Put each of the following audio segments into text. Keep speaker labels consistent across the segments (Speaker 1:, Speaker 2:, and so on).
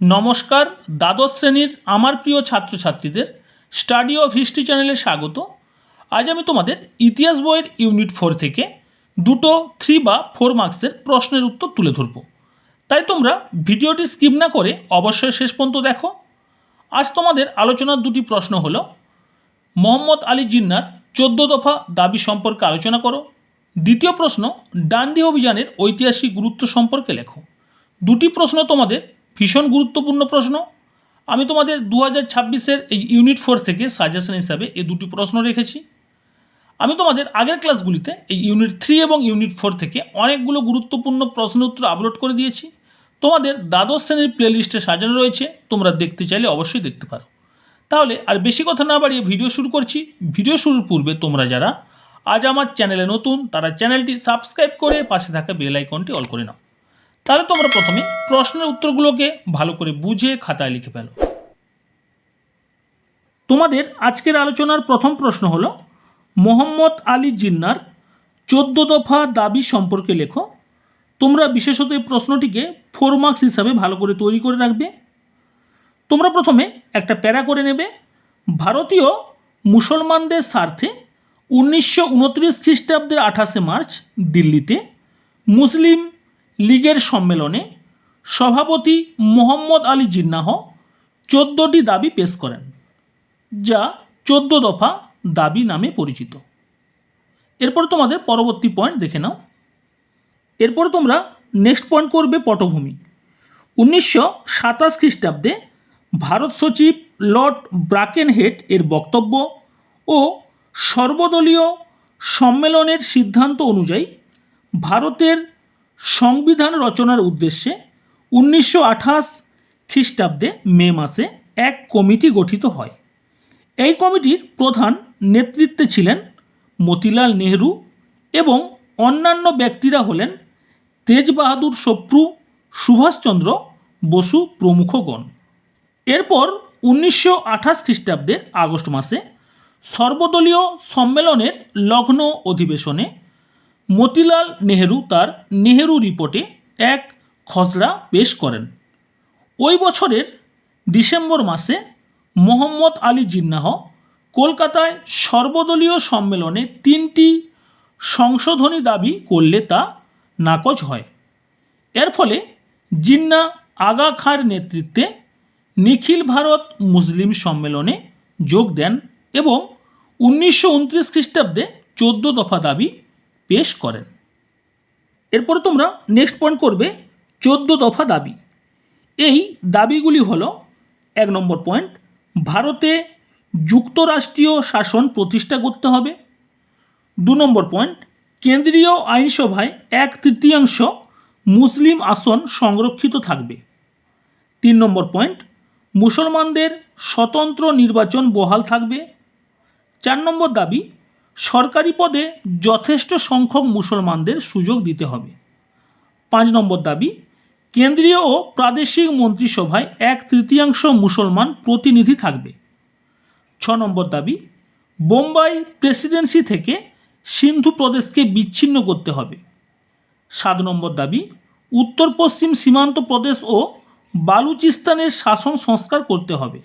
Speaker 1: নমস্কার, দ্বাদশ শ্রেণির আমার প্রিয় ছাত্রছাত্রীদের স্টাডি অফ হিস্ট্রি চ্যানেলে স্বাগত। আজ আমি তোমাদের ইতিহাস বইয়ের ইউনিট ফোর থেকে দুটো থ্রি বা ফোর মার্কসের প্রশ্নের উত্তর তুলে ধরব। তাই তোমরা ভিডিওটি স্কিপ না করে অবশ্যই শেষ পর্যন্ত দেখো। আজ তোমাদের আলোচনার দুটি প্রশ্ন হল, মোহাম্মদ আলী জিন্নার চোদ্দ দফা দাবি সম্পর্কে আলোচনা করো। দ্বিতীয় প্রশ্ন, ডান্ডি অভিযানের ঐতিহাসিক গুরুত্ব সম্পর্কে লেখো। দুটি প্রশ্ন তোমাদের ভীষণ গুরুত্বপূর্ণ প্রশ্ন। আমি তোমাদের দু হাজার ছাব্বিশের এই ইউনিট ফোর থেকে সাজেশন হিসাবে এই দুটি প্রশ্ন রেখেছি। আমি তোমাদের আগের ক্লাসগুলিতে এই ইউনিট থ্রি এবং ইউনিট ফোর থেকে অনেকগুলো গুরুত্বপূর্ণ প্রশ্ন উত্তর আপলোড করে দিয়েছি। তোমাদের দ্বাদশ শ্রেণির প্লেলিস্টে সাজানো রয়েছে, তোমরা দেখতে চাইলে অবশ্যই দেখতে পারো। তাহলে আর বেশি কথা না বাড়িয়ে ভিডিও শুরু করছি। ভিডিও শুরুর পূর্বে তোমরা যারা আজ আমার চ্যানেলে নতুন, তারা চ্যানেলটি সাবস্ক্রাইব করে পাশে থাকা বেল আইকনটি অল করে নাও। তাহলে তোমরা প্রথমে প্রশ্নের উত্তরগুলোকে ভালো করে বুঝে খাতায় লিখে ফেলো। তোমাদের আজকের আলোচনার প্রথম প্রশ্ন হলো, মোহাম্মদ আলী জিন্নার চোদ্দ দফা দাবি সম্পর্কে লেখো। তোমরা বিশেষত এই প্রশ্নটিকে ফোর মার্কস হিসাবে ভালো করে তৈরি করে রাখবে। তোমরা প্রথমে একটা প্যারা করে নেবে, ভারতীয় মুসলমানদের স্বার্থে উনিশশো উনত্রিশ খ্রিস্টাব্দের আঠাশে মার্চ দিল্লিতে মুসলিম লীগের সম্মেলনে সভাপতি মোহাম্মদ আলী জিন্নাহ চোদ্দোটি দাবি পেশ করেন, যা চোদ্দ দফা দাবি নামে পরিচিত। এরপর তোমাদের পরবর্তী পয়েন্ট দেখে নাও। এরপর তোমরা নেক্সট পয়েন্ট করবে পটভূমি। উনিশশো সাতাশ খ্রিস্টাব্দে ভারত সচিব লর্ড ব্রাকেনহেড এর বক্তব্য ও সর্বদলীয় সম্মেলনের সিদ্ধান্ত অনুযায়ী ভারতের সংবিধান রচনার উদ্দেশ্যে উনিশশো আঠাশ খ্রিস্টাব্দে মে মাসে এক কমিটি গঠিত হয়। এই কমিটির প্রধান নেতৃত্বে ছিলেন মতিলাল নেহরু এবং অন্যান্য ব্যক্তিরা হলেন তেজ বাহাদুর সপ্রু সুভাষচন্দ্র বসু প্রমুখগণ। এরপর উনিশশো আঠাশ খ্রিস্টাব্দের আগস্ট মাসে সর্বদলীয় সম্মেলনের লগ্ন অধিবেশনে মতিলাল নেহেরু তার নেহেরু রিপোর্টে এক খসড়া পেশ করেন। ওই বছরের ডিসেম্বর মাসে মোহাম্মদ আলী জিন্নাহ কলকাতায় সর্বদলীয় সম্মেলনে তিনটি সংশোধনী দাবি করলে তা নাকচ হয়। এর ফলে জিন্না আগা খাঁর নেতৃত্বে নিখিল ভারত মুসলিম সম্মেলনে যোগ দেন এবং উনিশশো উনত্রিশ খ্রিস্টাব্দে চোদ্দ দফা দাবি পেশ করেন। এরপর তোমরা নেক্সট পয়েন্ট করবে চোদ্দ দফা দাবি। এই দাবিগুলি হলো, এক নম্বর পয়েন্ট ভারতে যুক্তরাষ্ট্রীয় শাসন প্রতিষ্ঠা করতে হবে। দু নম্বর পয়েন্ট কেন্দ্রীয় আইনসভায় এক তৃতীয়াংশ মুসলিম আসন সংরক্ষিত থাকবে। তিন নম্বর পয়েন্ট মুসলমানদের স্বতন্ত্র নির্বাচন বহাল থাকবে। চার নম্বর দাবি সরকারি পদে যথেষ্ট সংখ্যক মুসলমানদের সুযোগ দিতে হবে। পাঁচ নম্বর দাবি, কেন্দ্রীয় ও প্রাদেশিক মন্ত্রিসভায় এক তৃতীয়াংশ মুসলমান প্রতিনিধি থাকবে। ছ নম্বর দাবি, বোম্বাই প্রেসিডেন্সি থেকে সিন্ধু প্রদেশকে বিচ্ছিন্ন করতে হবে। সাত নম্বর দাবি, উত্তর পশ্চিম সীমান্ত প্রদেশ ও বালুচিস্তানের শাসন সংস্কার করতে হবে।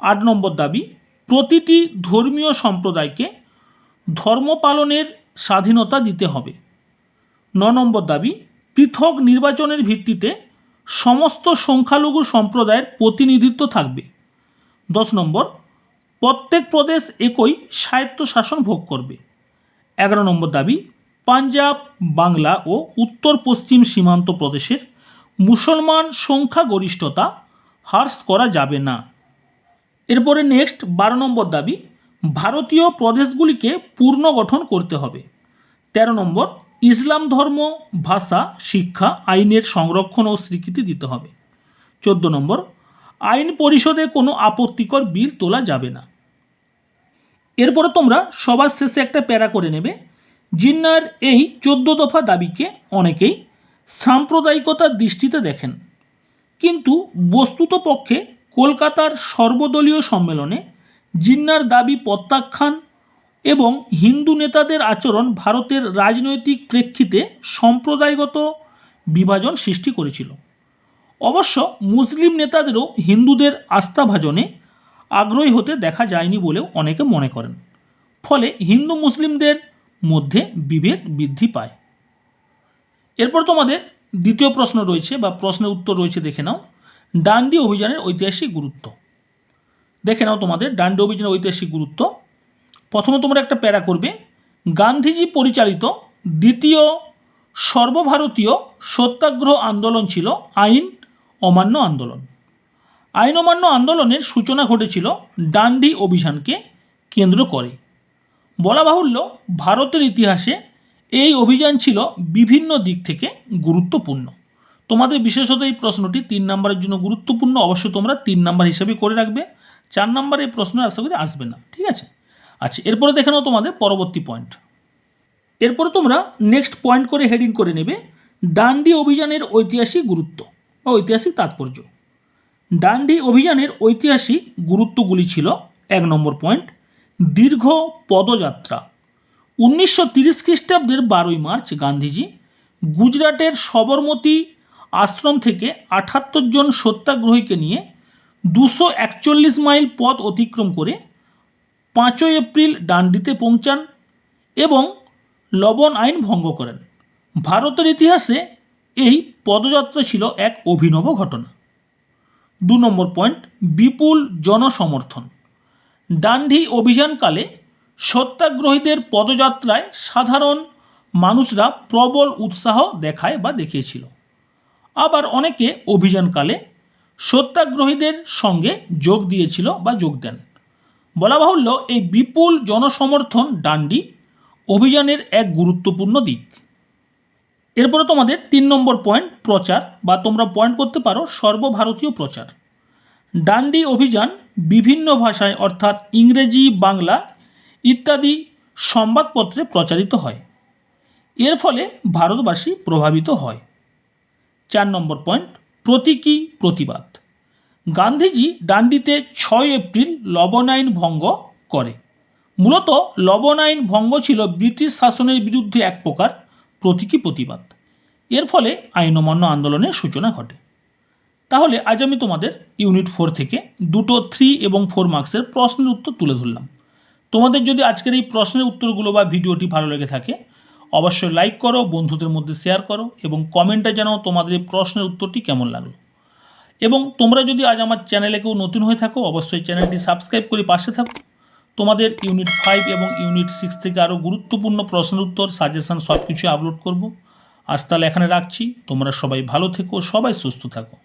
Speaker 1: আট নম্বর দাবি, প্রতিটি ধর্মীয় সম্প্রদায়কে ধর্ম পালনের স্বাধীনতা দিতে হবে। ন নম্বর দাবি, পৃথক নির্বাচনের ভিত্তিতে সমস্ত সংখ্যালঘু সম্প্রদায়ের প্রতিনিধিত্ব থাকবে। দশ নম্বর, প্রত্যেক প্রদেশ একই স্বায়ত্তশাসন ভোগ করবে। এগারো নম্বর দাবি, পাঞ্জাব, বাংলা ও উত্তর পশ্চিম সীমান্ত প্রদেশের মুসলমান সংখ্যাগরিষ্ঠতা হ্রাস করা যাবে না। এরপরে নেক্সট বারো নম্বর দাবি ভারতীয় প্রদেশগুলিকে পুনর্গঠন করতে হবে। তেরো নম্বর, ইসলাম ধর্ম, ভাষা, শিক্ষা, আইনের সংরক্ষণ ও স্বীকৃতি দিতে হবে। চোদ্দ নম্বর, আইন পরিষদে কোনো আপত্তিকর বিল তোলা যাবে না। এরপরে তোমরা সবার শেষে একটা প্যারা করে নেবে। জিন্নার এই চোদ্দ দফা দাবিকে অনেকেই সাম্প্রদায়িকতার দৃষ্টিতে দেখেন। কিন্তু বস্তুত পক্ষে কলকাতার সর্বদলীয় সম্মেলনে জিন্নার দাবি প্রত্যাখ্যান এবং হিন্দু নেতাদের আচরণ ভারতের রাজনৈতিক প্রেক্ষিতে সম্প্রদায়গত বিভাজন সৃষ্টি করেছিল। অবশ্য মুসলিম নেতাদেরও হিন্দুদের আস্থাভাজনে আগ্রহী হতে দেখা যায়নি বলেও অনেকে মনে করেন। ফলে হিন্দু মুসলিমদের মধ্যে বিভেদ বৃদ্ধি পায়। এরপর তোমাদের দ্বিতীয় প্রশ্ন রয়েছে বা প্রশ্নের উত্তর রয়েছে দেখে নাও। ডান্ডি অভিযানের ঐতিহাসিক গুরুত্ব। দেখে নাও তোমাদের ডান্ডি অভিযানের ঐতিহাসিক গুরুত্ব। প্রথমে তোমরা একটা প্যারা করবে। গান্ধীজি পরিচালিত দ্বিতীয় সর্বভারতীয় সত্যাগ্রহ আন্দোলন ছিল আইন অমান্য আন্দোলন। আইন অমান্য আন্দোলনের সূচনা ঘটেছিল ডান্ডি অভিযানকে কেন্দ্র করে। বলা বাহুল্য, ভারতের ইতিহাসে এই অভিযান ছিল বিভিন্ন দিক থেকে গুরুত্বপূর্ণ। তোমাদের বিশেষত এই প্রশ্নটি তিন নম্বরের জন্য গুরুত্বপূর্ণ, অবশ্যই তোমরা তিন নম্বর হিসেবে করে রাখবে। চার নম্বরে এই প্রশ্ন আশা করি আসবে না, ঠিক আছে? আচ্ছা এরপরে দেখে নাও তোমাদের পরবর্তী পয়েন্ট এরপরে তোমরা নেক্সট পয়েন্ট করে হেডিং করে নেবে, ডান্ডি অভিযানের ঐতিহাসিক গুরুত্ব বা ঐতিহাসিক তাৎপর্য। ডান্ডি অভিযানের ঐতিহাসিক গুরুত্বগুলি ছিল, এক নম্বর পয়েন্ট দীর্ঘ পদযাত্রা। উনিশশো তিরিশ খ্রিস্টাব্দের বারোই মার্চ গান্ধীজি গুজরাটের সবরমতী আশ্রম থেকে আটাত্তর জন সত্যাগ্রহীকে নিয়ে দুশো একচল্লিশ মাইল পথ অতিক্রম করে পাঁচই এপ্রিল ডান্ডিতে পৌঁছান এবং লবণ আইন ভঙ্গ করেন। ভারতের ইতিহাসে এই পদযাত্রা ছিল এক অভিনব ঘটনা। দু নম্বর পয়েন্ট, বিপুল জনসমর্থন। ডান্ডি অভিযানকালে সত্যাগ্রহীদের পদযাত্রায় সাধারণ মানুষরা প্রবল উৎসাহ দেখায় বা দেখিয়েছিল। আবার অনেকে অভিযানকালে সত্যাগ্রহীদের সঙ্গে যোগ দিয়েছিল বা যোগ দেন। বলা বাহুল্য, এই বিপুল জনসমর্থন ডান্ডি অভিযানের এক গুরুত্বপূর্ণ দিক। এরপরে তোমাদের তিন নম্বর পয়েন্ট, প্রচার, বা তোমরা পয়েন্ট করতে পারো সর্বভারতীয় প্রচার। ডান্ডি অভিযান বিভিন্ন ভাষায়, অর্থাৎ ইংরেজি, বাংলা ইত্যাদি সংবাদপত্রে প্রচারিত হয়। এর ফলে ভারতবাসী প্রভাবিত হয়। চার নম্বর পয়েন্ট প্রতীকী প্রতিবাদ। গান্ধীজি ডান্ডিতে ছয় এপ্রিল লবণ আইন ভঙ্গ করে। মূলত লবণ আইন ভঙ্গ ছিল ব্রিটিশ শাসনের বিরুদ্ধে এক প্রকার প্রতীকী প্রতিবাদ। এর ফলে আইন অমান্য আন্দোলনের সূচনা ঘটে। তাহলে আজ আমি তোমাদের ইউনিট ফোর থেকে দুটো থ্রি এবং ফোর মার্কসের প্রশ্নের উত্তর তুলে ধরলাম। তোমাদের যদি আজকের এই প্রশ্নের উত্তরগুলো বা ভিডিওটি ভালো লেগে থাকে অবশ্যই লাইক করো, বন্ধুদের মধ্যে শেয়ার করো এবং কমেন্টে জানাও তোমাদের এই প্রশ্নের উত্তরটি কেমন লাগল। এবং তোমরা যদি আজ আমার চ্যানেলে কেউ নতুন হয়ে থাকো, অবশ্যই চ্যানেলটি সাবস্ক্রাইব করে পাশে থাকো। তোমাদের ইউনিট ফাইভ এবং ইউনিট সিক্স থেকে আরও গুরুত্বপূর্ণ প্রশ্নের উত্তর সাজেশন সব কিছু আপলোড করব। আজ তাহলে এখানে রাখছি। তোমরা সবাই ভালো থেকো, সবাই সুস্থ থাকো।